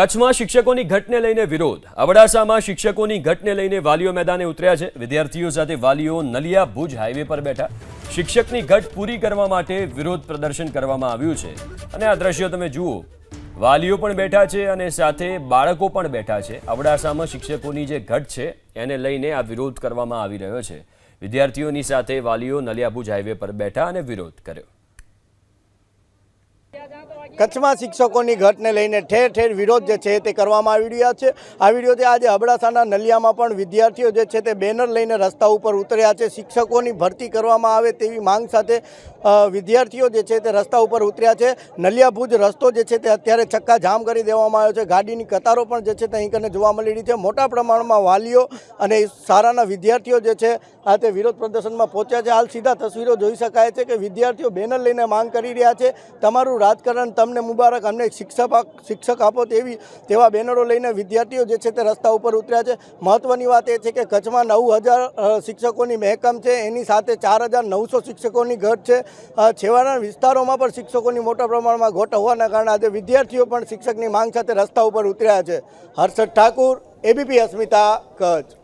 કચ્છમાં શિક્ષકોની ઘટને લઈને વિરોધ. અબડાસામાં શિક્ષકોની ઘટને લઈને વાલીઓ મેદાને ઉતર્યા છે. વિદ્યાર્થીઓ સાથે વાલીઓ નલિયા ભુજ હાઈવે પર બેઠા. શિક્ષકની ઘટ પૂરી કરવા માટે વિરોધ પ્રદર્શન કરવામાં આવ્યું છે. અને આ દ્રશ્યો તમે જુઓ. વાલીઓ પણ બેઠા છે અને સાથે બાળકો પણ બેઠા છે. અબડાસામાં શિક્ષકોની જે ઘટ છે, એને લઈને આ વિરોધ કરવામાં આવી રહ્યો છે. વિદ્યાર્થીઓની સાથે વાલીઓ નલિયા ભુજ હાઈવે પર બેઠા અને વિરોધ કર્યો. કચ્છમાં શિક્ષકોની ઘટને લઈને ઠેર ઠેર વિરોધ જે છે તે કરવામાં આવી રહ્યા છે. આ વિડીયોથી આજે અબડાસાના નલિયામાં પણ વિદ્યાર્થીઓ જે છે તે બેનર લઈને રસ્તા ઉપર ઉતર્યા છે. શિક્ષકોની ભરતી કરવામાં આવે તેવી માંગ સાથે વિદ્યાર્થીઓ જે છે તે રસ્તા ઉપર ઉતર્યા છે. નલિયા ભુજ રસ્તો જે છે તે અત્યારે ચક્કા જામ કરી દેવામાં આવ્યો છે. ગાડીની કતારો પણ જે છે તે અહીં જોવા મળી રહી છે. મોટા પ્રમાણમાં વાલીઓ અને શાળાના વિદ્યાર્થીઓ જે છે આ તે વિરોધ પ્રદર્શનમાં પહોંચ્યા છે. હાલ સીધા તસવીરો જોઈ શકાય છે કે વિદ્યાર્થીઓ બેનર લઈને માંગ કરી રહ્યા છે. તમારું રાજકારણ તમને મુબારક. અમને શિક્ષક શિક્ષક આપો તેવી, તેવા બેનરો લઈને વિદ્યાર્થીઓ જે છે તે રસ્તા ઉપર ઉતર્યા છે. મહત્વની વાત એ છે કે કચ્છમાં નવ હજાર શિક્ષકોની મહેકમ છે. એની સાથે ચાર હજાર નવસો શિક્ષકોની ઘટ છે. છેવાડાના વિસ્તારોમાં પણ શિક્ષકોની મોટા પ્રમાણમાં ઘટ હોવાના કારણે આજે વિદ્યાર્થીઓ પણ શિક્ષકની માંગ સાથે રસ્તા ઉપર ઉતર્યા છે. હર્ષદ ઠાકુર, એબીપી અસ્મિતા, કચ્છ.